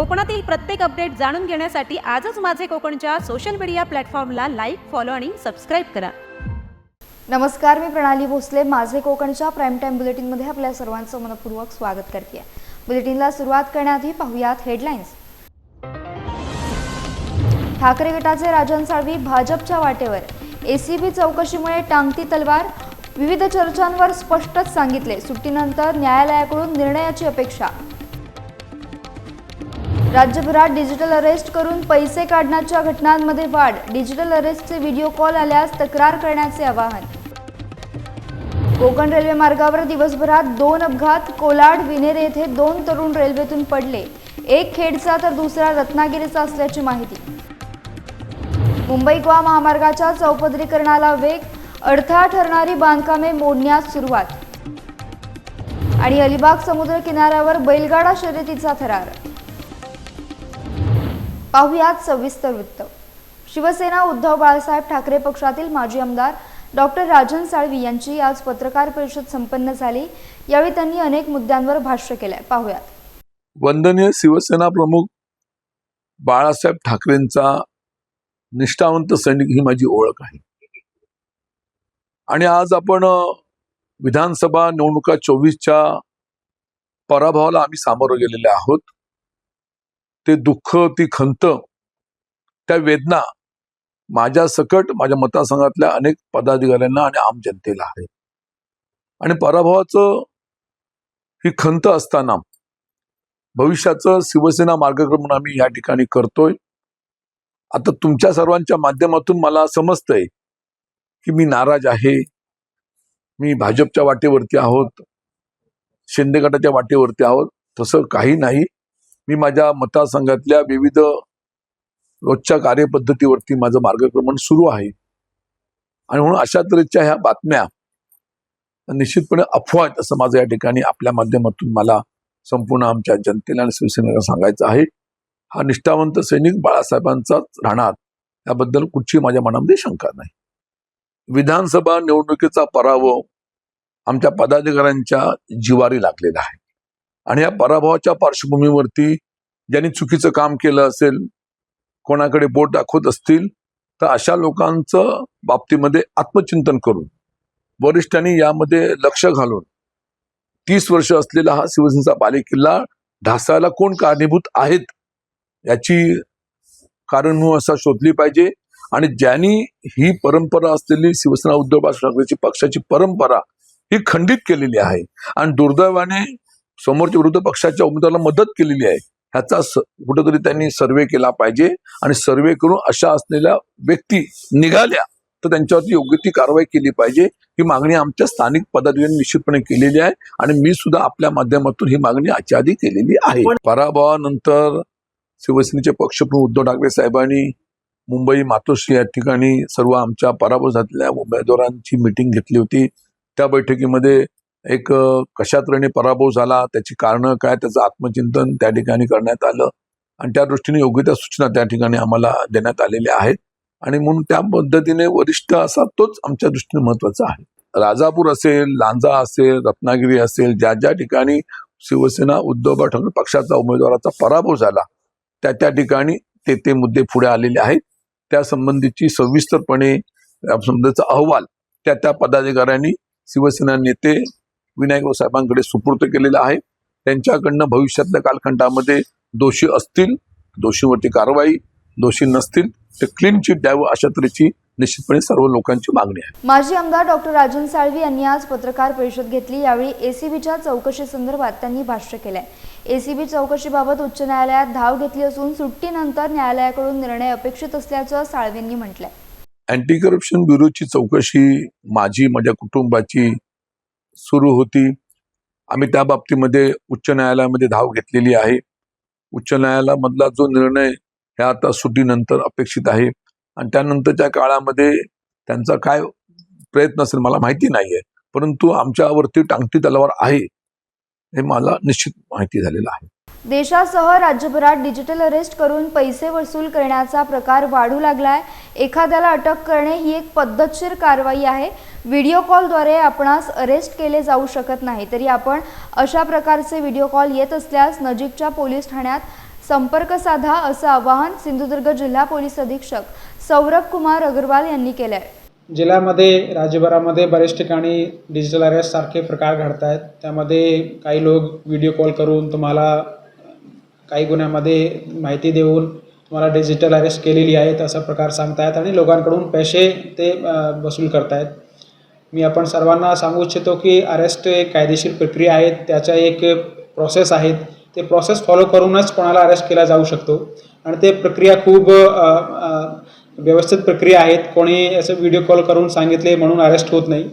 कोकणातील प्रत्येक अपडेट जाणून घेण्यासाठी आजच माझे कोकणच्या सोशल मीडिया प्लॅटफॉर्मला लाईक फॉलो आणि सबस्क्राईब करा. नमस्कार मी प्रणाली भोसले. माझे कोकणच्या प्राईम टाईम बुलेटिनमध्ये आपल्या सर्वांचं मनपूर्वक स्वागत करते बुलेटिनला सुरुवात करण्याआधी पाहुयात हेडलाईन्स ठाकरे गटाचे राजन साळवी भाजपच्या वाटेवर. एसीबी चौकशीमुळे टांगती तलवार विविध चर्चांवर स्पष्टच सांगितले. सुट्टीनंतर न्यायालयाकडून निर्णयाची अपेक्षा. राज्यभरात डिजिटल अरेस्ट करून पैसे काढण्याच्या घटनांमध्ये वाढ. डिजिटल अरेस्टचे व्हिडिओ कॉल आल्यास तक्रार करण्याचे आवाहन. कोकण रेल्वे मार्गावर दिवसभरात दोन अपघात. कोलाड विनेर येथे दोन तरुण रेल्वेतून पडले. एक खेडचा तर दुसरा रत्नागिरीचा असल्याची माहिती. मुंबई गोवा महामार्गाच्या चौपदरीकरणाला वेग. अडथळा ठरणारी बांधकामे मोडण्यास सुरुवात. आणि अलिबाग समुद्र किनाऱ्यावर बैलगाडा शर्यतीचा थरार. पाहुयात सविस्तर वृत्त. शिवसेना उद्धव बाळासाहेब ठाकरे पक्षातील माजी आमदार डॉक्टर राजन साळवी यांची आज पत्रकार परिषद संपन्न झाली. यावेळी त्यांनी अनेक मुद्द्यांवर भाष्य केलंय. पाहुयात. वंदनीय शिवसेना प्रमुख बाळासाहेब ठाकरेंचा निष्ठावंत सैनिक ही माझी ओळख आहे. आणि आज आपण विधानसभा निवडणुका चोवीसच्या पराभवाला आम्ही सामोरं गेलेले आहोत. ते दुःख ती खंत त्या वेदना माझ्या सकट माझ्या मतदारसंघातल्या अनेक पदाधिकाऱ्यांना आणि आम जनतेला आहे. आणि पराभवाचं ही खंत असताना भविष्याचं शिवसेना मार्गक्रमण आम्ही या ठिकाणी करतोय. आता तुमच्या सर्वांच्या माध्यमातून मला समजतंय की मी नाराज आहे. मी भाजपच्या वाटेवरती आहोत. शिंदे गटाच्या वाटेवरती आहोत. तसं काही नाही. मी माझ्या मतदारसंघातल्या विविध रोजच्या कार्यपद्धतीवरती माझं मार्गक्रमण सुरू आहे. आणि म्हणून अशा तऱ्हेच्या ह्या बातम्या निश्चितपणे अफवा आहेत असं माझं या ठिकाणी आपल्या माध्यमातून मला संपूर्ण आमच्या जनतेला आणि शिवसेनेला सांगायचं आहे. हा निष्ठावंत सैनिक बाळासाहेबांचाच राहणार याबद्दल कुठची माझ्या मनामध्ये शंका नाही. विधानसभा निवडणुकीचा पराभव आमच्या पदाधिकाऱ्यांच्या जिवारी लागलेला आहे. आणि या पराभवाच्या पार्श्वभूमीवरती ज्यांनी चुकीचं काम केलं असेल कोणाकडे बोट दाखवत असतील तर अशा लोकांचं बाबतीमध्ये आत्मचिंतन करून वरिष्ठांनी यामध्ये लक्ष घालून तीस वर्ष असलेला हा शिवसेनेचा बालेकिल्ला ढासायला कोण कारणीभूत आहेत याची कारण असा शोधली पाहिजे. आणि ज्यांनी ही परंपरा असलेली शिवसेना उद्धव ठाकरेची पक्षाची परंपरा ही खंडित केलेली आहे. आणि दुर्दैवाने समोरच्या विरोधी पक्षाच्या उमेदवाराला मदत केलेली आहे. ह्याचा कुठेतरी त्यांनी सर्वे केला पाहिजे आणि सर्वे करून अशा असलेल्या व्यक्ती निघाल्या तर त्यांच्यावरती योग्य ती कारवाई केली पाहिजे. ही मागणी आमच्या स्थानिक पदाधिकाऱ्यांनी निश्चितपणे केलेली आहे आणि मी सुद्धा आपल्या माध्यमातून ही मागणी आजच्या आधी केलेली आहे. पराभवानंतर शिवसेनेचे पक्षप्रमुख उद्धव ठाकरे साहेबांनी मुंबई मातोश्री या ठिकाणी सर्व आमच्या पराभव झालेल्या उमेदवारांची मिटिंग घेतली होती. त्या बैठकीमध्ये एक कशा तऱ्हेने पराभव झाला त्याची कारणं काय त्याचं आत्मचिंतन त्या ठिकाणी करण्यात आलं आणि त्या दृष्टीने योग्य त्या सूचना त्या ठिकाणी आम्हाला देण्यात आलेल्या आहेत. आणि म्हणून त्या पद्धतीने वरिष्ठ असा तोच आमच्या दृष्टीने महत्त्वाचा आहे. राजापूर असेल लांजा असेल रत्नागिरी असेल ज्या ज्या ठिकाणी शिवसेना उद्धव ठाकरे पक्षाचा उमेदवाराचा पराभव झाला त्या त्या ठिकाणी ते ते मुद्दे पुढे आलेले आहेत. त्या संबंधीची सविस्तरपणे संबंधीचा अहवाल त्या त्या पदाधिकाऱ्यांनी शिवसेना नेते विनायक साहेबांकडे सुपूर्द केलेला आहे. त्यांच्याकडनं भविष्यातल्या कालखंडामध्ये दोषी असतील दोषीवरती कारवाई दोषी नसतील तर क्लीन चिट द्यावं अशा तऱ्हेची निश्चितपणे सर्व लोकांची मागणी आहे. माजी आमदार डॉक्टर राजन साळवी यांनी आज पत्रकार परिषद घेतली. यावेळी एसीबीच्या चौकशी संदर्भात त्यांनी भाष्य केलंय. एसीबी चौकशीबाबत उच्च न्यायालयात धाव घेतली असून सुट्टीनंतर न्यायालयाकडून निर्णय अपेक्षित असल्याचं साळवींनी म्हटलंय. अँटी करप्शन ब्युरोची चौकशी माझी माझ्या कुटुंबाची सुरू होती. आम्ही त्या बाबतीमध्ये उच्च न्यायालयामध्ये धाव घेतलेली आहे. उच्च न्यायालयामधला जो निर्णय हे आता सुटीनंतर अपेक्षित आहे आणि त्यानंतरच्या काळामध्ये त्यांचा काय प्रयत्न असेल मला माहिती नाहीये. परंतु आमच्यावरती टांगती तलवार आहे हे मला निश्चित माहिती झालेलं आहे. देशासह राज्यभरात डिजिटल अरेस्ट करून पैसे वसूल करण्याचा प्रकार वाढू लागलाय. एखाद्याला अटक करणे ही एक पद्धतशीर कारवाई आहे. व्हिडिओ कॉलद्वारे आपणास अरेस्ट केले जाऊ शकत नाही. तरी आपण अशा प्रकारचे व्हिडिओ कॉल येत असल्यास नजीकच्या पोलीस ठाण्यात संपर्क साधा असं आवाहन सिंधुदुर्ग जिल्हा पोलीस अधीक्षक सौरभ कुमार अग्रवाल यांनी केलं आहे जिल्ह्यामध्ये राज्यभरामध्ये बरेच ठिकाणी डिजिटल अरेस्ट सारखे प्रकार घडत आहेत त्यामध्ये काही लोक व्हिडिओ कॉल करून तुम्हाला काही गुन्ह्यामध्ये माहिती देऊन तुम्हाला डिजिटल अरेस्ट केलेली आहेत असा प्रकार सांगतायत आणि लोकांकडून पैसे ते वसूल करतायत. मी आपण सर्वांना सांगू इच्छितो की अरेस्ट एक कायदेशीर प्रक्रिया आहे. त्याच्या एक प्रोसेस आहेत ते प्रोसेस फॉलो करूनच कोणाला अरेस्ट केला जाऊ शकतो. आणि ते प्रक्रिया खूप व्यवस्थित प्रक्रिया आहेत. कोणी असं व्हिडिओ कॉल करून सांगितले म्हणून अरेस्ट होत नाही.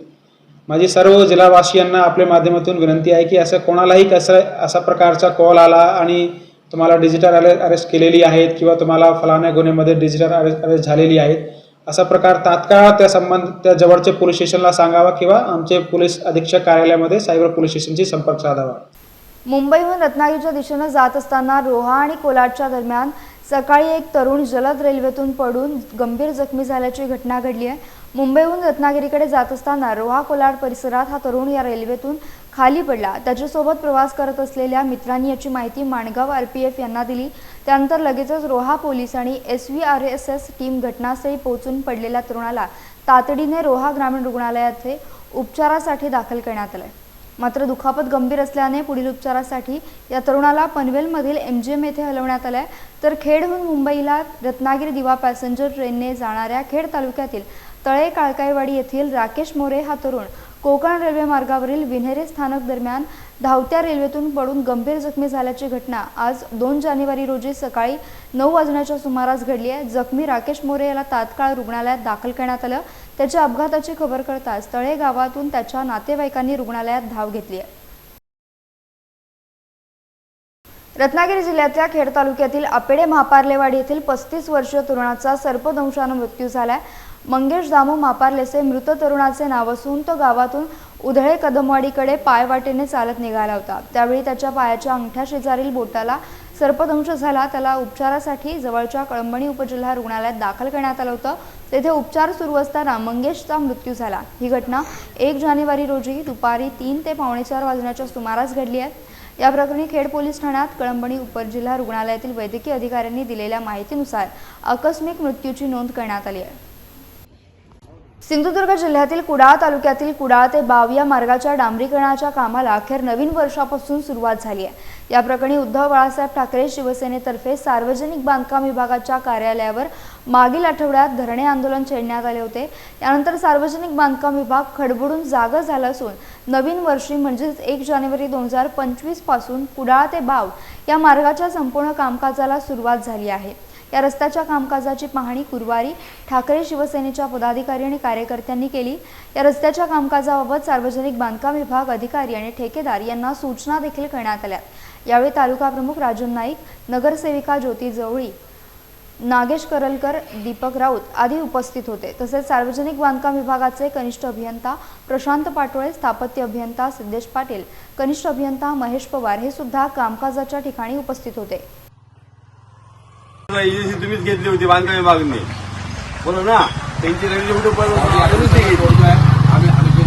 माझी सर्व जिल्हावासियांना आपल्या माध्यमातून विनंती आहे की असं कोणालाही कसं असा प्रकारचा कॉल आला आणि तुम्हाला डिजिटल अरे अरेस्ट केलेली आहेत किंवा तुम्हाला फलाण्या गुन्ह्यामध्ये डिजिटल अरेस्ट अरेस्ट झालेली आहेत असा प्रकार तात्काळ त्या संबंध त्या जवळच्या पोलीस स्टेशनला सांगावा किंवा आमचे पोलीस अधीक्षक कार्यालयामध्ये सायबर पोलीस स्टेशनशी संपर्क साधावा. मुंबईहून रत्नागिरीच्या दिशेनं जात असताना रोहा आणि कोलाडच्या दरम्यान सकाळी एक तरुण जलद रेल्वेतून पडून गंभीर जखमी झाल्याची घटना घडली आहे. मुंबईहून रत्नागिरीकडे जात असताना रोहा कोलाड परिसरात हा तरुण या रेल्वेतून खाली पडला. त्याच्यासोबत प्रवास करत असलेल्या मित्रांनी याची माहिती माणगाव आर पी एफ यांना दिली. त्यानंतर लगेचच रोहा पोलीस आणि S V R S S team घटनास्थळी पोहोचून पडलेल्या तरुणाला तातडीने रोहा ग्रामीण रुग्णालयात उपचारासाठी दाखल करण्यात आलंय. मात्र दुखापत गंभीर असल्याने पुढील उपचारासाठी या तरुणाला पनवेलमधील एम जी एम येथे हलवण्यात आलं आहे तर खेडहून मुंबईला रत्नागिरी दिवा पॅसेंजर ट्रेनने जाणाऱ्या खेड तालुक्यातील तळे काळकाईवाडी येथील राकेश मोरे हा तरुण कोकण रेल्वे मार्गावरील विन्हेरे स्थानक दरम्यान धावत्या रेल्वेतून पडून गंभीर जखमी झाल्याची घटना आज दोन जानेवारी रोजी सकाळी नऊ वाजण्याच्या सुमारास घडली आहे. जखमी राकेश मोरे याला तात्काळ रुग्णालयात दाखल करण्यात आलं. त्याच्या अपघाताची खबर कळताच तळे गावातून त्याच्या नातेवाईकांनी रुग्णालयात धाव घेतली आहे. रत्नागिरी जिल्ह्यातल्या खेड तालुक्यातील आपेडे महापार्लेवाडी येथील पस्तीस वर्षीय तरुणाचा सर्पदंशानं मृत्यू झाला आहे मंगेश दामू मापार्लेचे मृत तरुणाचे नाव असून तो गावातून उधळे कदमवाडीकडे पायवाटेने चालत निघाला होता. त्यावेळी त्याच्या पायाच्या अंगठ्या शेजारील बोटाला सर्पदंश झाला. त्याला उपचारासाठी जवळच्या कळंबणी उपजिल्हा रुग्णालयात दाखल करण्यात आलं होतं. तेथे उपचार सुरू असताना मंगेशचा मृत्यू झाला. ही घटना एक जानेवारी रोजी दुपारी तीन ते पावणे चार वाजण्याच्या सुमारास घडली आहे. या प्रकरणी खेड पोलीस ठाण्यात कळंबणी उपजिल्हा रुग्णालयातील वैद्यकीय अधिकाऱ्यांनी दिलेल्या माहितीनुसार आकस्मिक मृत्यूची नोंद करण्यात आली आहे. सिंधुदुर्ग जिल्ह्यातील कुडाळ तालुक्यातील कुडाळ ते बाव या मार्गाच्या डांबरीकरणाच्या कामाला अखेर नवीन वर्षापासून सुरुवात झाली आहे. या प्रकरणी उद्धव बाळासाहेब ठाकरे शिवसेनेतर्फे सार्वजनिक बांधकाम विभागाच्या कार्यालयावर मागील आठवड्यात धरणे आंदोलन छेडण्यात आले होते. त्यानंतर सार्वजनिक बांधकाम विभाग खडबडून जागा झाला असून नवीन वर्षी म्हणजेच एक जानेवारी दोन हजार पंचवीसपासून कुडाळ ते बाव या मार्गाच्या संपूर्ण कामकाजाला सुरुवात झाली आहे. या रस्त्याच्या कामकाजाची पाहणी गुरुवारी ठाकरे शिवसेनेच्या पदाधिकारी आणि कार्यकर्त्यांनी केली. या रस्त्याच्या कामकाजाबाबत सार्वजनिक बांधकाम विभाग अधिकारी आणि ठेकेदार यांना सूचना देखील करण्यात आल्या. यावेळी तालुका प्रमुख राजन नाईक नगरसेविका ज्योती जवळी नागेश करलकर दीपक राऊत आदी उपस्थित होते. तसेच सार्वजनिक बांधकाम विभागाचे कनिष्ठ अभियंता प्रशांत पाटोळे स्थापत्य अभियंता सिद्धेश पाटील कनिष्ठ अभियंता महेश पवार हे सुद्धा कामकाजाच्या ठिकाणी उपस्थित होते. एजन्सी तुम्हीच घेतली होती बांधकाम विभागाने. बरोबर ना त्यांची रेव्हन्यू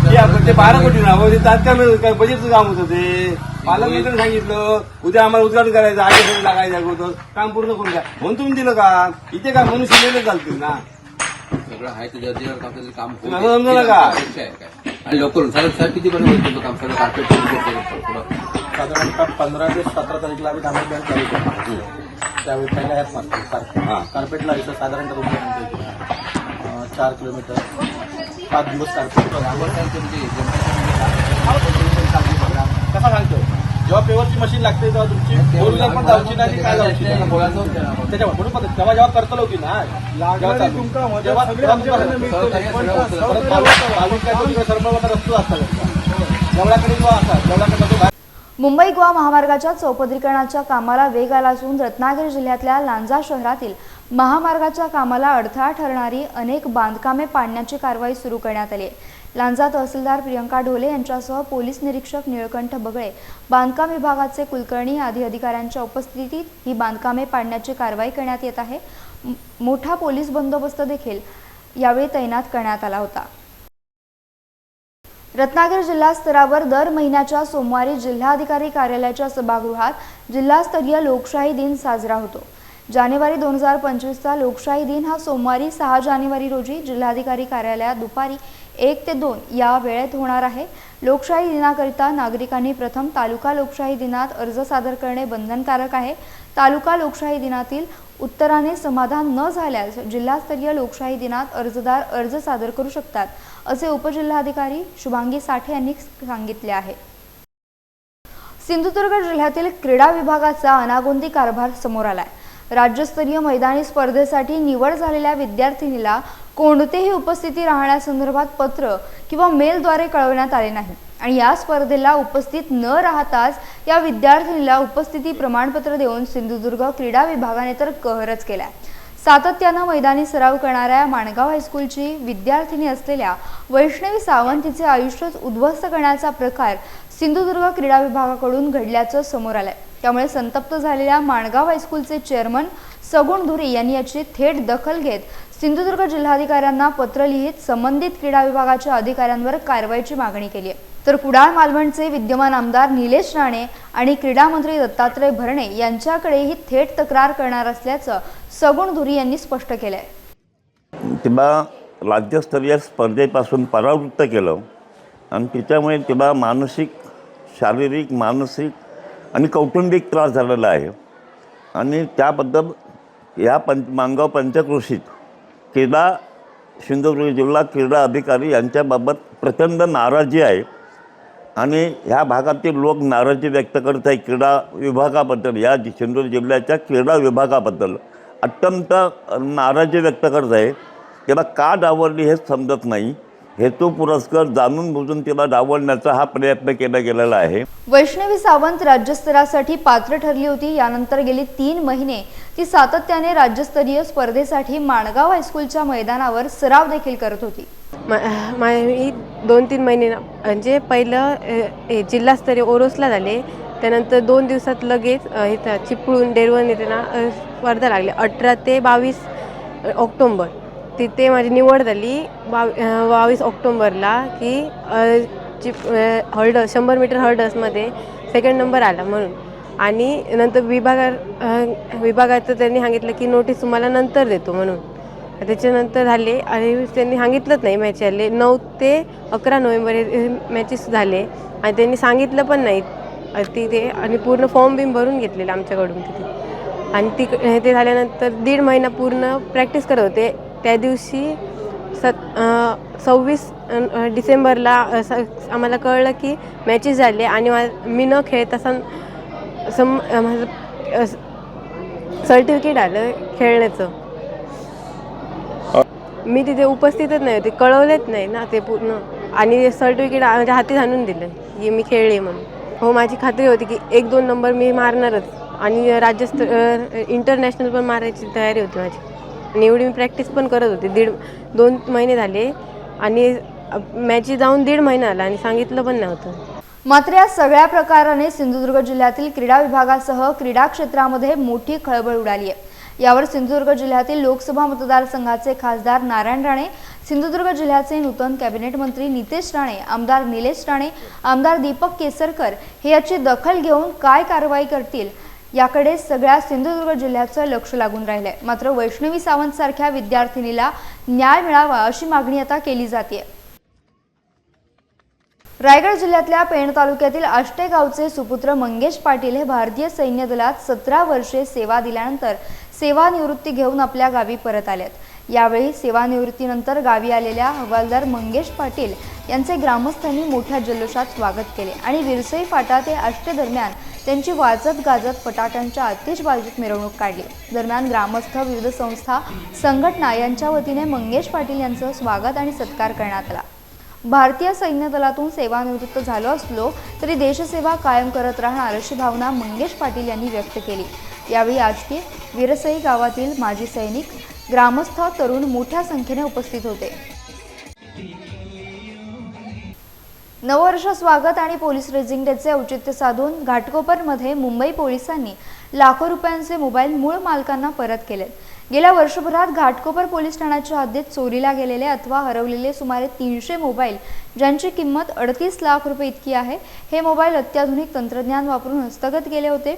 कुठे आपण ते बारा कोटी ना ते तात्काळ काय बजेटचं काम होतं ते. पालकमंत्र्यांनी सांगितलं उद्या आम्हाला उद्घाटन करायचं आगे लागायचं अगोदर. काम पूर्ण करून द्या. म्हणून तुम्ही दिलं का? इथे काय मनुष्य नेले चालतील ना. सगळं आहे तुझ्या काम समजलं का? आणि लवकर सर सर किती पर्यंत होईल तुझं काम? सगळं कार्पेट साधारणतः पंधरा ते सतरा तारीखला आम्ही डांबर बँक चालू करतो त्यावेळी पहिल्या ह्यात मारतो कार्पेट हा. कार्पेटला इथं साधारणतः तुमच्या अं, चार किलोमीटर. पाच दिवस कार्पेट कसा सांगतो? जेव्हा पेवरची मशीन लागते तेव्हा तुमची व्हीलर पण जाऊची नाही काय जाऊची नाही. त्याच्यावर म्हणून पद्धत तेव्हा जेव्हा करतल होती ना जेव्हा चालू. तेव्हा तेव्हा तुमचा परत बावीस बावीस काय तुमच्या सर्व रस्तो असतात जेवढ्याकडे जो असा जेवढ्याकडे तो बाहेर मुंबई गोवा महामार्गाच्या चौपदरीकरणाच्या कामाला वेग आला असून रत्नागिरी जिल्ह्यातल्या लांजा शहरातील महामार्गाच्या कामाला अडथळा ठरणारी अनेक बांधकामे पाडण्याची कारवाई सुरू करण्यात आली आहे. लांजा तहसीलदार प्रियंका ढोले यांच्यासह पोलीस निरीक्षक निळकंठ बगळे बांधकाम विभागाचे कुलकर्णी आदी अधिकाऱ्यांच्या उपस्थितीत ही बांधकामे पाडण्याची कारवाई करण्यात येत आहे. मोठा पोलीस बंदोबस्त देखील यावेळी तैनात करण्यात आला होता. रत्नागिरी जिल्हा स्तरावर दर महिन्याच्या सोमवारी जिल्हाधिकारी कार्यालयाच्या सभागृहात जिल्हास्तरीय लोकशाही दिन साजरा होतो. जानेवारी दोन हजार पंचवीसचा लोकशाही दिन हा सोमवारी सहा जानेवारी रोजी जिल्हाधिकारी कार्यालयात दुपारी एक ते दोन या वेळेत होणार आहे. लोकशाही दिनाकरिता नागरिकांनी प्रथम तालुका लोकशाही दिनात अर्ज सादर करणे बंधनकारक आहे. तालुका लोकशाही दिनातील उत्तराने समाधान न झाल्यास जिल्हास्तरीय लोकशाही दिनात अर्जदार अर्ज सादर करू शकतात असे उपजिल्हाधिकारी शुभांगी साठे यांनी सांगितले आहे. सिंधुदुर्ग जिल्ह्यातील क्रीडा विभागाचा अनागोंदी कारभार समोर आलाय. राज्यस्तरीय मैदानी स्पर्धेसाठी निवड झालेल्या विद्यार्थिनीला कोणतेही उपस्थिती राहण्यासंदर्भात पत्र किंवा मेलद्वारे कळवण्यात आले नाही. आणि या स्पर्धेला उपस्थित न राहताच या विद्यार्थिनीला उपस्थिती प्रमाणपत्र देऊन सिंधुदुर्ग क्रीडा विभागाने तर कहरच केलाय. सातत्यानं मैदानी सराव करणाऱ्या माणगाव हायस्कूलची विद्यार्थिनी असलेल्या वैष्णवी सावंत तिचे आयुष्यच उद्ध्वस्त करण्याचा प्रकार सिंधुदुर्ग क्रीडा विभागाकडून घडल्याचं समोर आलंय. त्यामुळे संतप्त झालेल्या माणगाव हायस्कूलचे चेअरमन सगुण धुरे यांनी याची थेट दखल घेत सिंधुदुर्ग जिल्हाधिकाऱ्यांना पत्र लिहित संबंधित क्रीडा विभागाच्या अधिकाऱ्यांवर कारवाईची मागणी केली आहे तर कुडाळ मालवणचे विद्यमान आमदार निलेश राणे आणि क्रीडा मंत्री दत्तात्रय भरणे यांच्याकडेही थेट तक्रार करणार असल्याचं सगुण धुरी यांनी स्पष्ट केलं आहे तेव्हा राज्यस्तरीय स्पर्धेपासून परावृत्त केलं आणि त्याच्यामुळे तेव्हा मानसिक शारीरिक मानसिक आणि कौटुंबिक त्रास झालेला आहे. आणि त्याबद्दल या पंच मांगाव पंचक्रोशीत क्रीडा सिंधुदुर्ग जिल्हा क्रीडा अधिकारी यांच्याबाबत प्रचंड नाराजी आहे. आणि ह्या भागातील लोक नाराजी व्यक्त करत आहे क्रीडा विभागाबद्दल. या सिंधुदुर्ग जिल्ह्याच्या क्रीडा विभागाबद्दल अत्यंत नाराजी व्यक्त करत आहे तिला का डावरली हे समजत नाही. हेतू पुरस्कार जाणून बुजून तिला डावलण्याचा हा प्रयत्न केला गेलेला आहे. वैष्णवी सावंत राज्यस्तरासाठी पात्र ठरली होती. यानंतर गेली तीन महिने ती सातत्याने राज्यस्तरीय स्पर्धेसाठी माणगाव हायस्कूलच्या मैदानावर सराव देखील करत होती. मा- दोन तीन महिने ना- म्हणजे पहिलं जिल्हास्तरीय ओरोसला झाले. त्यानंतर दोन दिवसात लगेच इथं चिपळूण डेरवण इथे ना स्पर्धा लागली अठरा ते बावीस ऑक्टोंबर. तिथे माझी निवड झाली बावी बावीस ऑक्टोंबरला की चिप हर्डस शंभर मीटर हर्डसमध्ये सेकंड नंबर आला म्हणून. आणि नंतर विभागा विभागाचं त्यांनी सांगितलं की नोटीस तुम्हाला नंतर देतो म्हणून. त्याच्यानंतर झाले आणि त्यांनी सांगितलंच नाही मॅच आले नऊ ते अकरा नोव्हेंबर हे मॅचेस झाले आणि त्यांनी सांगितलं पण नाही. तिथे आणि पूर्ण फॉर्म बिम भरून घेतलेलं आमच्याकडून तिथे. आणि ती ते झाल्यानंतर दीड महिना पूर्ण प्रॅक्टिस करत होते. त्या दिवशी सत सव्वीस डिसेंबरला आम्हाला कळलं की मॅचेस झाले आणि मा- मी न खेळता असं सम माझं सर्टिफिकेट आलं खेळण्याचं. मी तिथे उपस्थितच नाही होते कळवलेच नाही ना ते पूर्ण. आणि सर्टिफिकेट माझ्या म्हणजे हाती आणून दिलं की मी खेळले म्हणून. हो माझी खात्री होती की एक दोन नंबर मी मारणारच. आणि राज्यस्त इंटरनॅशनल पण मारायची तयारी होती माझी. आणि एवढी मी प्रॅक्टिस पण करत होते. दीड दोन महिने झाले आणि मॅची जाऊन दीड महिना आला आणि सांगितलं पण नव्हतं. मात्र या सगळ्या प्रकाराने सिंधुदुर्ग जिल्ह्यातील क्रीडा विभागासह क्रीडा क्षेत्रामध्ये मोठी खळबळ उडाली आहे. यावर सिंधुदुर्ग जिल्ह्यातील लोकसभा मतदारसंघाचे खासदार नारायण राणे सिंधुदुर्ग जिल्ह्याचे नूतन कॅबिनेट मंत्री नितेश राणे आमदार निलेश राणे आमदार दीपक केसरकर हे याची दखल घेऊन काय कारवाई करतील याकडे सगळ्या सिंधुदुर्ग जिल्ह्याचं लक्ष लागून राहिलंय. मात्र वैष्णवी सावंत सारख्या विद्यार्थिनीला न्याय मिळावा अशी मागणी आता केली जाते रायगड जिल्ह्यातल्या पेण तालुक्यातील आष्टे गावचे सुपुत्र मंगेश पाटील हे भारतीय सैन्य दलात सतरा वर्षे सेवा दिल्यानंतर सेवानिवृत्ती घेऊन आपल्या गावी परत आलेत. यावेळी सेवानिवृत्तीनंतर गावी आलेल्या हवालदार मंगेश पाटील यांचे ग्रामस्थांनी मोठ्या जल्लोषात स्वागत केले आणि विरसई फाटा ते आष्टे दरम्यान त्यांची वाजत गाजत फटाक्यांच्या आतिषबाजीत मिरवणूक काढली. दरम्यान ग्रामस्थ विविध संस्था संघटना यांच्या वतीने मंगेश पाटील यांचं स्वागत आणि सत्कार करण्यात आला. भारतीय सैन्य दलातून सेवानिवृत्त झालो असलो तरी देशसेवा कायम करत राहणार अशी भावना मंगेश पाटील यांनी व्यक्त केली. यावेळी आजकी विरसई गावातील माजी सैनिक ग्रामस्थ तरुण मोठ्या संख्येने उपस्थित होते. नववर्ष स्वागत आणि पोलीस रेझिंग डेचे औचित्य साधून घाटकोपरमध्ये मुंबई पोलिसांनी लाखो रुपयांचे मोबाईल मूळ मालकांना परत केलेत गेल्या वर्षभरात घाटकोपर पोलीस ठाण्याच्या हद्दीत चोरीला गेलेले अथवा हरवलेले सुमारे तीनशे मोबाईल ज्यांची किंमत अडतीस लाख रुपये इतकी आहे हे मोबाईल अत्याधुनिक तंत्रज्ञान वापरून हस्तगत केले होते.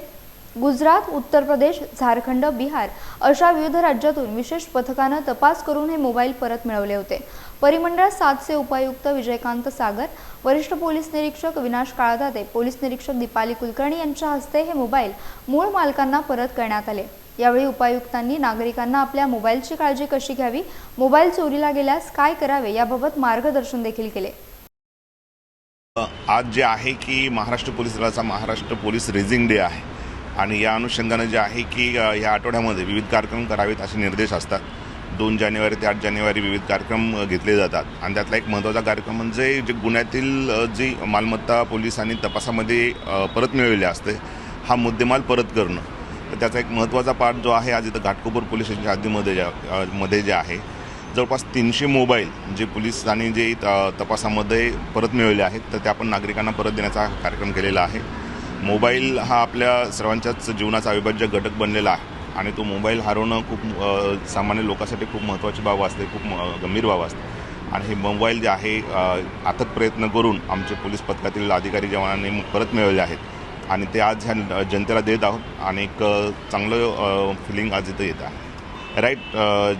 गुजरात उत्तर प्रदेश झारखंड बिहार अशा विविध राज्यातून विशेष पथकानं तपास करून हे मोबाईल परत मिळवले होते. परिमंडळ सातचे उपायुक्त विजयकांत सागर वरिष्ठ पोलीस निरीक्षक विनाश काळदाते पोलीस निरीक्षक दीपाली कुलकर्णी यांच्या हस्ते हे मोबाईल मूळ मालकांना परत करण्यात आले. यावेळी उपायुक्तांनी नागरिकांना आपल्या मोबाईलची काळजी कशी घ्यावी मोबाईल चोरीला गेल्यास काय करावे याबाबत मार्गदर्शन देखील केले. आज जे आहे की महाराष्ट्र पोलीस दलाचा महाराष्ट्र पोलीस रेझिंग डे आहे आणि या अनुषंगानं जे आहे की या आठवड्यामध्ये विविध कार्यक्रम करावेत असे निर्देश असतात. दोन जानेवारी ते आठ जानेवारी विविध कार्यक्रम घेतले जातात. आणि त्यातला एक महत्त्वाचा कार्यक्रम म्हणजे जे गुन्ह्यातील जी मालमत्ता पोलिसांनी तपासामध्ये परत मिळवली असते हा मुद्देमाल परत करणं. तर त्याचा एक महत्त्वाचा पार्ट जो आहे आज इथं घाटकोपर पोलीस स्टेशनच्या हद्दीमध्ये ज्या मध्ये जे आहे जवळपास तीनशे मोबाईल जे पोलिसांनी जे तपासामध्ये परत मिळवले आहेत तर ते आपण नागरिकांना परत देण्याचा हा कार्यक्रम केलेला आहे. मोबाईल हा आपल्या सर्वांच्याच जीवनाचा अविभाज्य घटक बनलेला आहे. आणि तो मोबाईल हरवणं खूप सामान्य लोकांसाठी खूप महत्त्वाची बाब असते खूप म- गंभीर बाब असते. आणि हे मोबाईल जे आहे अ, अथक प्रयत्न करून आमचे पोलीस पथकातील अधिकारी जवानांनी परत मिळवले आहेत. आणि ते आज ह्या जनतेला देत आहोत आणि एक चांगलं फिलिंग आज इथं येत आहे. राईट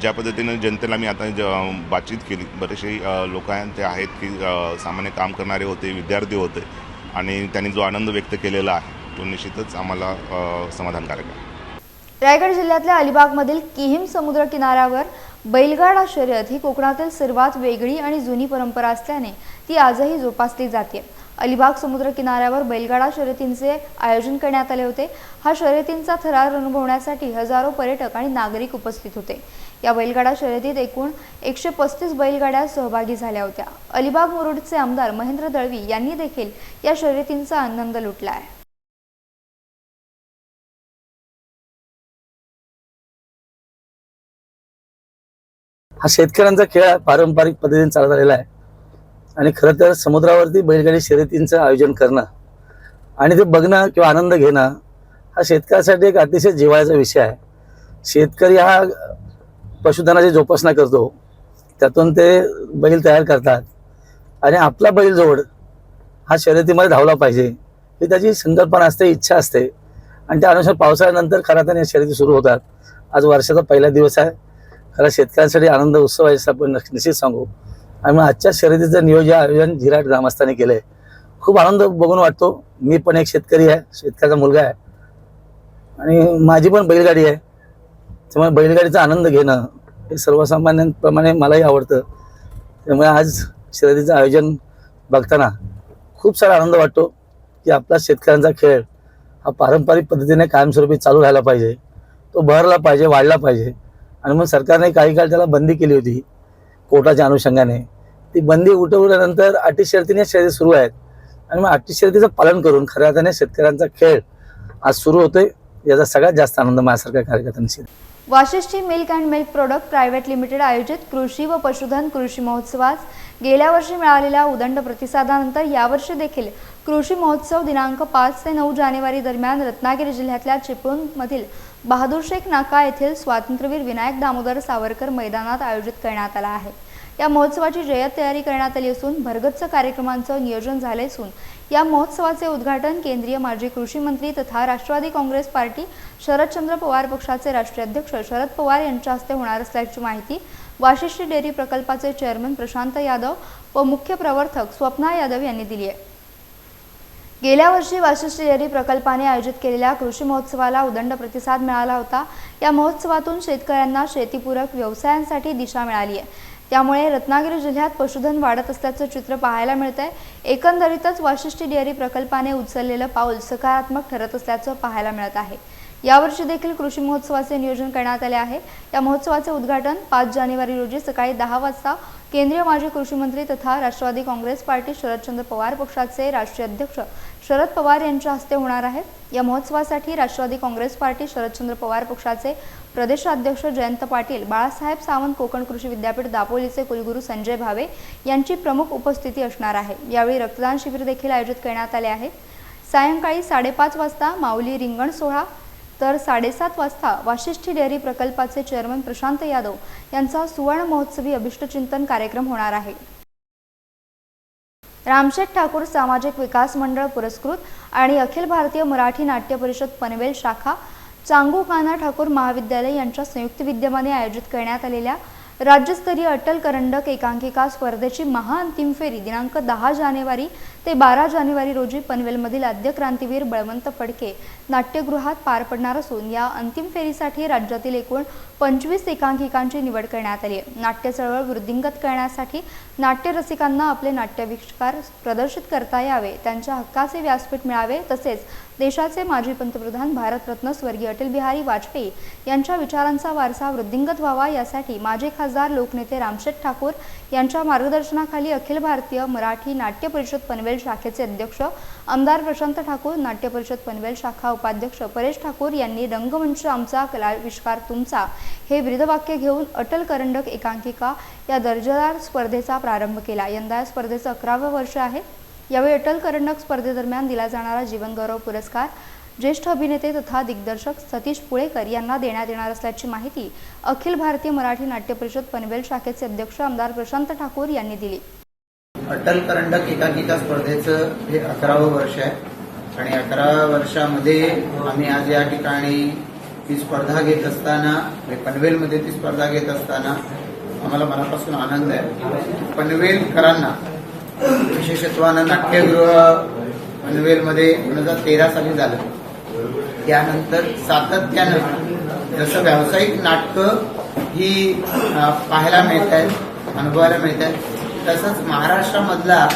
ज्या पद्धतीनं जनतेला मी आता ज बातचीत केली बरेचसे लोकांचे ते आहेत की सामान्य काम करणारे होते विद्यार्थी होते. आणि त्यांनी जो आनंद व्यक्त केलेला आहे तो निश्चितच आम्हाला समाधानकारक आहे. रायगड जिल्ह्यातल्या अलिबागमधील किहिम समुद्र किनाऱ्यावर बैलगाडा शर्यत ही कोकणातील सर्वात वेगळी आणि जुनी परंपरा असल्याने ती आजही जोपासली जाते. अलिबाग समुद्र किनाऱ्यावर बैलगाडा शर्यतींचे आयोजन करण्यात आले होते. हा शर्यतींचा थरार अनुभवण्यासाठी हजारो पर्यटक आणि नागरिक उपस्थित होते. या बैलगाडा शर्यतीत एकूण एकशे पस्तीस बैलगाड्या सहभागी झाल्या होत्या. अलिबाग मुरुडचे आमदार महेंद्र दळवी यांनी देखील या शर्यतींचा आनंद लुटला आहे. हा शेतकऱ्यांचा खेळ पारंपरिक पद्धतीने चालत आलेला आहे. आणि खरं तर समुद्रावरती बैलगाडी शर्यतींचं आयोजन करणं आणि ते बघणं किंवा आनंद घेणं हा शेतकऱ्यासाठी एक अतिशय जिवाळ्याचा विषय आहे. शेतकरी हा पशुधनाची जोपासना करतो. त्यातून ते बैल तयार करतात. आणि आपला बैल जोड हा शर्यतीमध्ये धावला पाहिजे ही त्याची संकल्पना असते इच्छा असते. आणि त्या अनुसार पावसाळ्यानंतर खरा तर या शर्यती सुरू होतात. आज वर्षाचा पहिला दिवस आहे. खरं शेतकऱ्यांसाठी आनंद उत्सव आहे असं आपण निश्चित सांगू. आणि मग आजच्या शर्यतीचं नियोजन आयोजन झिराट ग्रामस्थांनी केलं आहे खूप आनंद बघून वाटतो. मी पण एक शेतकरी आहे शेतकऱ्याचा मुलगा आहे. आणि माझी पण बैलगाडी आहे. त्यामुळे बैलगाडीचा आनंद घेणं हे सर्वसामान्यांप्रमाणे मलाही आवडतं. त्यामुळे आज शर्यतीचं आयोजन बघताना खूप सारा आनंद वाटतो की आपला शेतकऱ्यांचा खेळ हा पारंपरिक पद्धतीने कायमस्वरूपी चालू राहायला पाहिजे. तो बहरला पाहिजे वाढला पाहिजे. आणि मग सरकारने काही काळ त्याला बंदी केली होती कोर्टाच्या अनुषंगाने. ती बंदी उठवल्यानंतर अटी शर्तीने शर्यती सुरू आहेत. आणि मग अटी शर्यतीचं पालन करून खऱ्या अर्थाने शेतकऱ्यांचा खेळ आज सुरू होतोय याचा सगळ्यात जास्त आनंद माझ्यासारख्या कार्यकर्त्यांशी. Vashishthi milk and milk product private limited आयोजित कृषी व पशुधन कृषी महोत्सवास गेल्या वर्षी मिळालेल्या उदंड प्रतिसादानंतर यावर्षी देखील कृषी महोत्सव दिनांक पाच ते नऊ जानेवारी दरम्यान रत्नागिरी जिल्ह्यातल्या चिपळूणमधील बहादूर शेख नाका येथील स्वातंत्र्यवीर विनायक दामोदर सावरकर मैदानात आयोजित करण्यात आला आहे. या महोत्सवाची जय्यत तयारी करण्यात आली असून भरगच्च कार्यक्रमांचं नियोजन झाले असून या महोत्सवाचे उद्घाटन केंद्रीय माजी कृषी मंत्री तथा राष्ट्रवादी काँग्रेस पार्टी शरदचंद्र पवार पक्षाचे राष्ट्रीय अध्यक्ष शरद पवार यांच्या हस्ते होणार असल्याची माहिती वाशिष्ठी डेअरी प्रकल्पाचे चेअरमन प्रशांत यादव व मुख्य प्रवर्तक स्वप्ना यादव यांनी दिली आहे. गेल्या वर्षी वाशिष्ठ डेअरी प्रकल्पाने आयोजित केलेल्या कृषी महोत्सवाला उदंड प्रतिसाद मिळाला होता. या महोत्सवातून शेतकऱ्यांना शेतीपूरक व्यवसायांसाठी दिशा मिळाली आहे. त्यामुळे रत्नागिरी जिल्ह्यात पशुधन वाढत असल्याचं चित्र पाहायला मिळतंय. एकंदरीतच वाशिष्ठी डेअरी प्रकल्पाने उचललेलं पाऊल सकारात्मक ठरत असल्याचं पाहायला मिळत आहे. यावर्षी देखील कृषी महोत्सवाचे नियोजन करण्यात आले आहे. या महोत्सवाचे उद्घाटन पाच जानेवारी रोजी सकाळी दहा वाजता केंद्रीय माजी कृषी मंत्री तथा राष्ट्रवादी काँग्रेस पार्टी शरदचंद्र पवार पक्षाचे राष्ट्रीय अध्यक्ष शरद पवार यांच्या हस्ते होणार आहे. या महोत्सवासाठी राष्ट्रवादी काँग्रेस पार्टी शरदचंद्र पवार पक्षाचे प्रदेशाध्यक्ष जयंत पाटील बाळासाहेब सावंत कोकण कृषी विद्यापीठ दापोलीचे कुलगुरू संजय भावे यांची प्रमुख उपस्थिती असणार आहे. यावेळी रक्तदान शिबिर देखील आयोजित करण्यात आले आहे. सायंकाळी साडेपाच वाजता माऊली रिंगण सोहळा तर साडेसात वाजता वाशिष्ठी डेअरी प्रकल्पाचे चेअरमन प्रशांत यादव यांचा सुवर्ण महोत्सवी अभिष्टचिंतन कार्यक्रम होणार आहे. रामशेठ ठाकूर सामाजिक विकास मंडळ पुरस्कृत आणि अखिल भारतीय मराठी नाट्य परिषद पनवेल शाखा चांगू काना ठाकूर महाविद्यालय यांच्या संयुक्त विद्यमाने आयोजित करण्यात आलेल्या राज्यस्तरीय अटल करंडक एकांकिका स्पर्धेची महाअंतिम फेरी दिनांक दहा जानेवारी ते बारा जानेवारी रोजी पनवेलमधील आद्य क्रांतीवीर बळवंत फडके नाट्यगृहात पार पडणार असून या अंतिम फेरीसाठी राज्यातील एकूण पंचवीस एकांकिकांची निवड करण्यात आली आहे. नाट्य चळवळ वृद्धिंगत करण्यासाठी नाट्यरसिकांना आपले नाट्याविष्कार प्रदर्शित करता यावे त्यांच्या हक्काचे व्यासपीठ मिळावे तसेच देशाचे माजी पंतप्रधान भारतरत्न स्वर्गीय अटल बिहारी वाजपेयी यांच्या विचारांचा वारसा वृद्धिंगत व्हावा यासाठी माजी खासदार लोकनेते रामशेठ ठाकूर यांच्या मार्गदर्शनाखाली अखिल भारतीय मराठी नाट्य परिषद पनवेल शाखेचे अध्यक्ष आमदार प्रशांत ठाकूर नाट्य परिषद पनवेल शाखा उपाध्यक्ष परेश ठाकूर यांनी रंगमंच आमचा कलाविष्कार तुमचा हे ब्रीदवाक्य घेऊन अटल करंडक एकांकिका या दर्जेदार स्पर्धेचा प्रारंभ केला. यंदा या स्पर्धेचं अकरावं वर्ष आहे. यावेळी अटल करंडक स्पर्धेदरम्यान दिला जाणारा जीवनगौरव पुरस्कार ज्येष्ठ अभिनेते तथा दिग्दर्शक सतीश पुळेकर यांना देण्यात येणार असल्याची माहिती अखिल भारतीय मराठी नाट्य परिषद पनवेल शाखेचे अध्यक्ष आमदार प्रशांत ठाकूर यांनी दिली. अटल करंडक एकांकिका स्पर्धेचं हे अकरावं वर्ष आहे. आणि अकरा वर्षामध्ये आम्ही आज या ठिकाणी ती स्पर्धा घेत असताना म्हणजे पनवेलमध्ये ती स्पर्धा घेत असताना आम्हाला मनापासून आनंद आहे. पनवेलकरांना विशेषत्वानं नाट्यगृह पनवेलमध्ये दोन हजार तेरा साली झालं. त्यानंतर सातत्यानं जसं व्यावसायिक नाटकं ही पाहायला मिळत आहेत अनुभवायला मिळत आहेत तसंच महाराष्ट्रामधला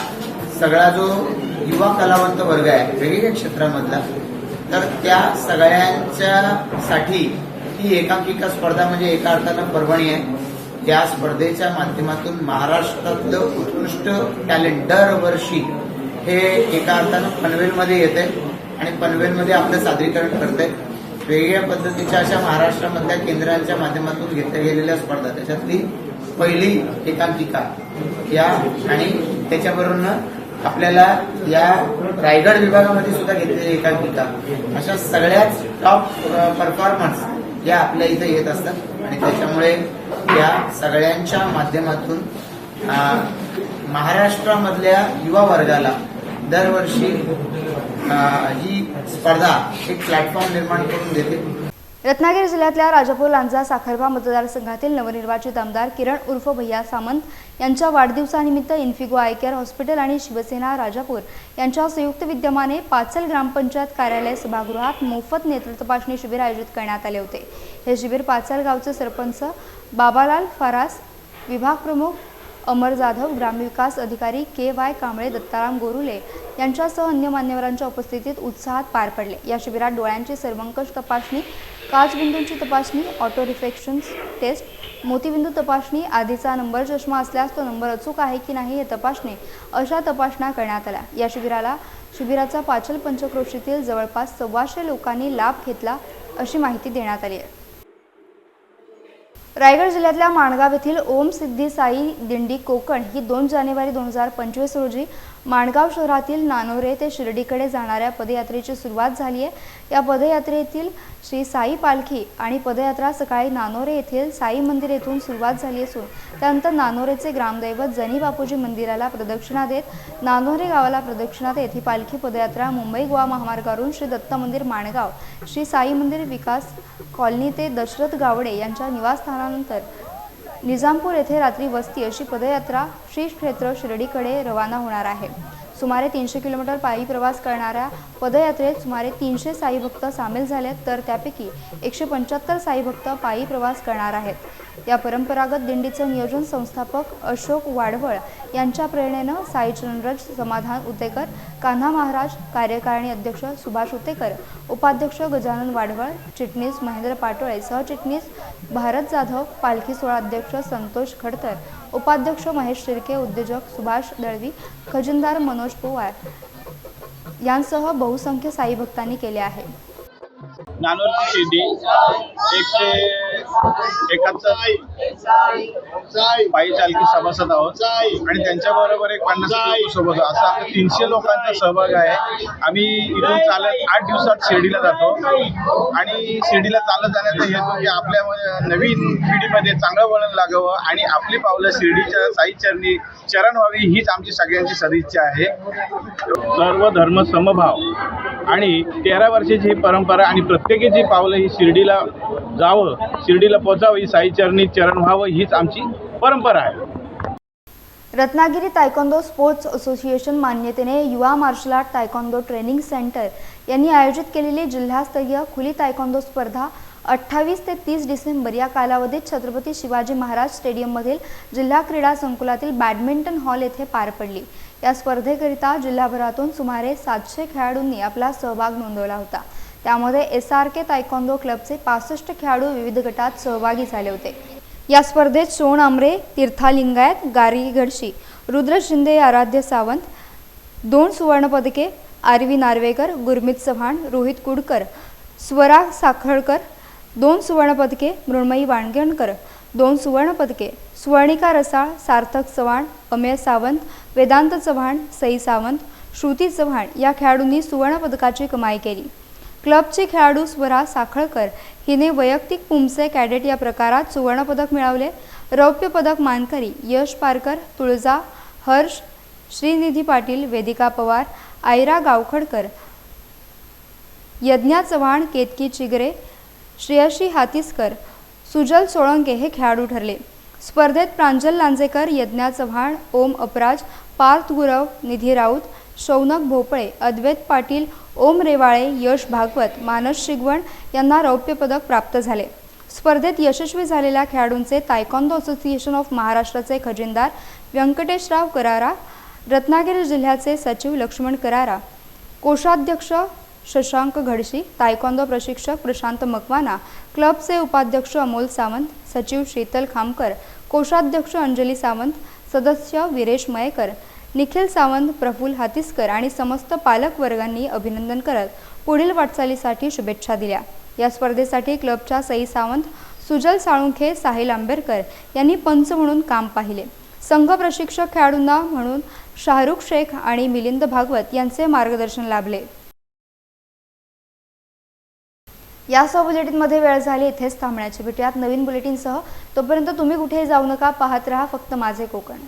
सगळा जो युवा कलावंत वर्ग आहे वेगवेगळ्या क्षेत्रामधला तर त्या सगळ्यांच्या साठी ही एकांकिका स्पर्धा म्हणजे एका अर्थानं पर्वणी आहे. त्या स्पर्धेच्या माध्यमातून महाराष्ट्रातलं उत्कृष्ट टॅलेंट दरवर्षी हे एका अर्थानं पनवेलमध्ये येते आणि पनवेलमध्ये आपलं सादरीकरण करते वेगळ्या वेगवेगळ्या पद्धतीच्या अशा महाराष्ट्रामधल्या केंद्रांच्या माध्यमातून घेतल्या गेलेल्या स्पर्धा. त्याच्यातली पहिली एकांकिका या आणि त्याच्यावरून आपल्याला या रायगड विभागामध्ये सुद्धा घेतलेली एकांकिका. अशा सगळ्याच टॉप परफॉर्मन्स या आपल्या इथे येत असतात. आणि त्याच्यामुळे या सगळ्यांच्या माध्यमातून महाराष्ट्रामधल्या युवा वर्गाला दरवर्षी ही स्पर्धा एक प्लॅटफॉर्म निर्माण करून देते. रत्नागिरी जिल्ह्यातल्या राजापूर लांजा साखरबा मतदारसंघातील नवनिर्वाचित आमदार किरण उर्फ भैया सामंत यांच्या वाढदिवसानिमित्त इन्फिगो आय केअर हॉस्पिटल आणि शिवसेना राजापूर यांच्या संयुक्त विद्यमाने पाचल ग्रामपंचायत कार्यालय सभागृहात मोफत नेत्र तपासणी शिबिर आयोजित करण्यात आले होते. हे शिबिर पाचल गावचे सरपंच बाबालाल फरास विभाग प्रमुख अमर जाधव ग्रामविकास अधिकारी के वाय कांबळे दत्ताराम गोरुले यांच्यासह अन्य मान्यवरांच्या उपस्थितीत उत्साहात पार पडले. या शिबिरात डोळ्यांची सर्वंकष तपासणी काचबिंदूंची तपासणी ऑटो रिफ्लेक्शन टेस्ट मोतीबिंदू तपासणी आधीचा नंबर चष्मा असल्यास तो नंबर अचूक आहे की नाही हे तपासणे अशा तपासण्या करण्यात आल्या. या शिबिराला शिबिराचा पाचल पंचक्रोशीतील जवळपास सव्वाशे लोकांनी लाभ घेतला अशी माहिती देण्यात आली आहे. रायगड जिल्ह्यातल्या माणगाव येथील ओम सिद्धी साई दिंडी कोकण ही दोन जानेवारी दोन हजार पंचवीस रोजी माणगाव शहरातील नानोरे ते शिर्डीकडे जाणाऱ्या पदयात्रेची सुरुवात झाली आहे. या पदयात्रेतील श्री साई पालखी आणि पदयात्रा सकाळी नानोरे येथील साई मंदिर येथून सुरुवात झाली असून त्यानंतर नानोरेचे ग्रामदैवत जनी बापूजी मंदिराला प्रदक्षिणा देत नानोरे गावाला प्रदक्षिणा देत ही पालखी पदयात्रा मुंबई गोवा महामार्गावरून श्री दत्त मंदिर माणगाव श्री साई मंदिर विकास कॉलनी ते दशरथ गावडे यांच्या निवासस्थानानंतर निजामपूर येथे रात्री वस्ती अशी पदयात्रा श्री क्षेत्र शिर्डीकडे रवाना होणार आहे. सुमारे तीनशे किलोमीटर पायी प्रवास करणाऱ्या पदयात्रेत सुमारे तीनशे साईभक्त सामील झाले आहेत तर त्यापैकी एकशे पंच्याहत्तर साईभक्त पायी प्रवास करणार आहेत. या परंपरागत दिंडीचं नियोजन संस्थापक अशोक वाडवळ यांच्या प्रेरणेनं साईचंद्रज समाधान उतेकर कान्हा महाराज कार्यकारिणी अध्यक्ष सुभाष उतेकर उपाध्यक्ष गजानन वाडवळ चिटणीस महेंद्र पाटोळे सहचिटणीस भारत जाधव पालखी सोहळा अध्यक्ष संतोष खडतर उपाध्यक्ष महेश शिर्के उद्योजक सुभाष दळवी खजिनदार मनोज पवार यांसह बहुसंख्य साई भक्तांनी केले आहे. नानोरची शिर्डी एकशे एकाहत्तर पायी चालकी सभासद आहोत. आणि त्यांच्याबरोबर एक पन्नास सोबत. असं आमचा तीनशे लोकांचा सहभाग आहे. आम्ही इथून चालत आठ दिवसात शिर्डीला जातो. आणि शिर्डीला चालत जाण्याचा हेतू की आपल्या नवीन पिढीमध्ये चांगलं वळण लागावं आणि आपली पावलं शिर्डीच्या साई चरणी चरण व्हावी हीच आमची सगळ्यांची सदिच्छा आहे. सर्व धर्म समभाव आणि तेरा वर्षाची ही परंपरा आणि प्रत्येकाची पावलं ही शिर्डीला जावं शिर्डीला पोचावं ही साईचरणी चरण व्हावं हीच आमची परंपरा आहे. Ratnagiri taekwondo sports association मान्यतेने Yuva martial art taekwondo training centre यांनी आयोजित केलेली जिल्हास्तरीय खुली तायकोंदो स्पर्धा अठ्ठावीस ते तीस डिसेंबर या कालावधीत छत्रपती शिवाजी महाराज स्टेडियममधील जिल्हा क्रीडा संकुलातील बॅडमिंटन हॉल येथे पार पडली. या स्पर्धेकरिता जिल्हाभरातून सुमारे सातशे खेळाडूंनी आपला सहभाग नोंदवला होता. त्यामध्ये एस आर के तायकोंदो क्लबचे पासष्ट खेळाडू विविध गटात सहभागी झाले होते. या स्पर्धेत सोन आमरे तीर्था लिंगायत गारी घडशी रुद्र शिंदे आराध्य सावंत दोन सुवर्णपदके आरवी नार्वेकर गुरमीत चव्हाण रोहित कुडकर स्वरा साखळकर दोन सुवर्णपदके मृण्मयी वाणगणकर दोन सुवर्णपदके स्वर्णिका रसाळ सार्थक चव्हाण अमेय सावंत वेदांत चव्हाण सई सावंत श्रुती चव्हाण या खेळाडूंनी सुवर्णपदकाची कमाई केली. क्लबचे खेळाडू स्वरा साखळकर हिने वैयक्तिक पुमसे कॅडेट या प्रकारात सुवर्णपदक मिळवले. रौप्य पदक मानकरी यश पारकर तुळजा हर्ष श्रीनिधी पाटील वेदिका पवार आयरा गावखडकर यज्ञा चव्हाण केतकी चिगरे श्रेयशी हातीसकर सुजल सोळंके हे खेळाडू ठरले. स्पर्धेत प्रांजल लांजेकर यज्ञा चव्हाण ओम अपराज पार्थ गुरव निधी राऊत शौनक भोपळे अद्वैत पाटील ओम रेवाळे यश भागवत मानस शिगवण यांना रौप्यपदक प्राप्त झाले. स्पर्धेत यशस्वी झालेल्या खेळाडूंचे तायकॉन्दो असोसिएशन ऑफ महाराष्ट्राचे खजिनदार व्यंकटेशराव करारा रत्नागिरी जिल्ह्याचे सचिव लक्ष्मण करारा कोषाध्यक्ष शशांक घडशी तायकॉन्दो प्रशिक्षक प्रशांत मकवाना क्लबचे उपाध्यक्ष अमोल सावंत सचिव शीतल खामकर कोषाध्यक्ष अंजली सावंत सदस्य विरेश मयेकर निखिल सावंत प्रफुल हातीसकर आणि समस्त पालक वर्गांनी अभिनंदन करत पुढील वाटचालीसाठी शुभेच्छा दिल्या. या स्पर्धेसाठी क्लबच्या सई सावंत सुजल साळुंखे साहिल आंबेडकर यांनी पंच म्हणून काम पाहिले. संघ प्रशिक्षक खेळाडूंना म्हणून शाहरुख शेख आणि मिलिंद भागवत यांचे मार्गदर्शन लाभले. यासह बुलेटिनमध्ये वेळ झाली इथेच थांबण्याची भेटूयात नवीन बुलेटिनसह तोपर्यंत तुम्ही कुठेही जाऊ नका पाहत रहा फक्त माझे कोकण.